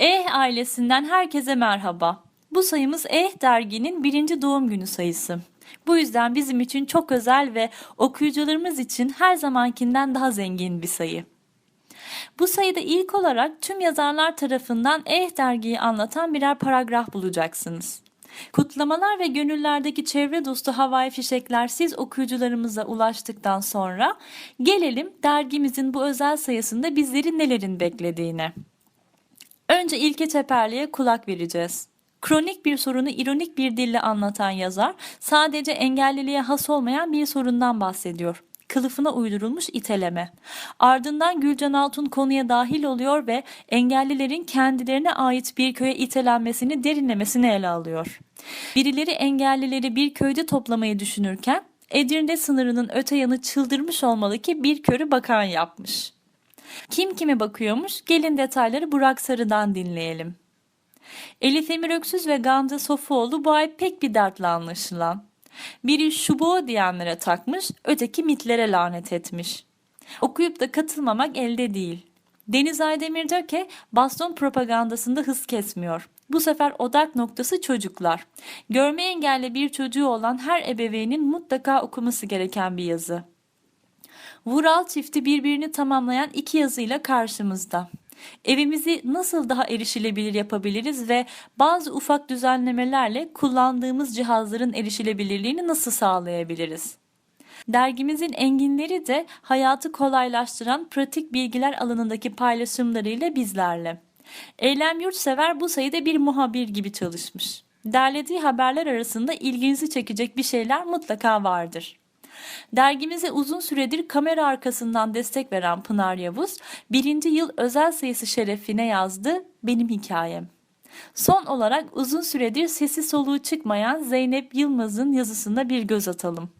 Eh ailesinden herkese merhaba. Bu sayımız Eh derginin birinci doğum günü sayısı. Bu yüzden bizim için çok özel ve okuyucularımız için her zamankinden daha zengin bir sayı. Bu sayıda ilk olarak tüm yazarlar tarafından Eh dergiyi anlatan birer paragraf bulacaksınız. Kutlamalar ve gönüllerdeki çevre dostu havai fişekler siz okuyucularımıza ulaştıktan sonra gelelim dergimizin bu özel sayısında bizleri nelerin beklediğine. Önce İlke Teperli'ye kulak vereceğiz. Kronik bir sorunu ironik bir dille anlatan yazar sadece engelliliğe has olmayan bir sorundan bahsediyor. Kılıfına uydurulmuş iteleme. Ardından Gülcan Altun konuya dahil oluyor ve engellilerin kendilerine ait bir köye itelenmesini derinlemesine ele alıyor. Birileri engellileri bir köyde toplamayı düşünürken Edirne sınırının öte yanı çıldırmış olmalı ki bir körü bakan yapmış. Kim kime bakıyormuş? Gelin detayları Burak Sarı'dan dinleyelim. Elif Emir Öksüz ve Gamze Sofuoğlu bu ay pek bir dertle anlaşılan. Biri şubo diyenlere takmış, öteki mitlere lanet etmiş. Okuyup da katılmamak elde değil. Deniz Aydemir Döke baston propagandasında hız kesmiyor. Bu sefer odak noktası çocuklar. Görme engelli bir çocuğu olan her ebeveynin mutlaka okuması gereken bir yazı. Vural çifti birbirini tamamlayan iki yazıyla karşımızda. Evimizi nasıl daha erişilebilir yapabiliriz ve bazı ufak düzenlemelerle kullandığımız cihazların erişilebilirliğini nasıl sağlayabiliriz? Dergimizin enginleri de hayatı kolaylaştıran pratik bilgiler alanındaki paylaşımlarıyla bizlerle. Eylem Yurtsever bu sayıda bir muhabir gibi çalışmış. Derlediği haberler arasında ilginizi çekecek bir şeyler mutlaka vardır. Dergimize uzun süredir kamera arkasından destek veren Pınar Yavuz, birinci yıl özel sayısı şerefine yazdı Benim Hikayem. Son olarak uzun süredir sesi soluğu çıkmayan Zeynep Yılmaz'ın yazısına bir göz atalım.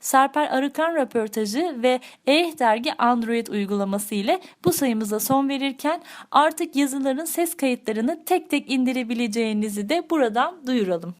Serper Arıkan röportajı ve Eh dergi Android uygulaması ile bu sayımıza son verirken artık yazıların ses kayıtlarını tek tek indirebileceğinizi de buradan duyuralım.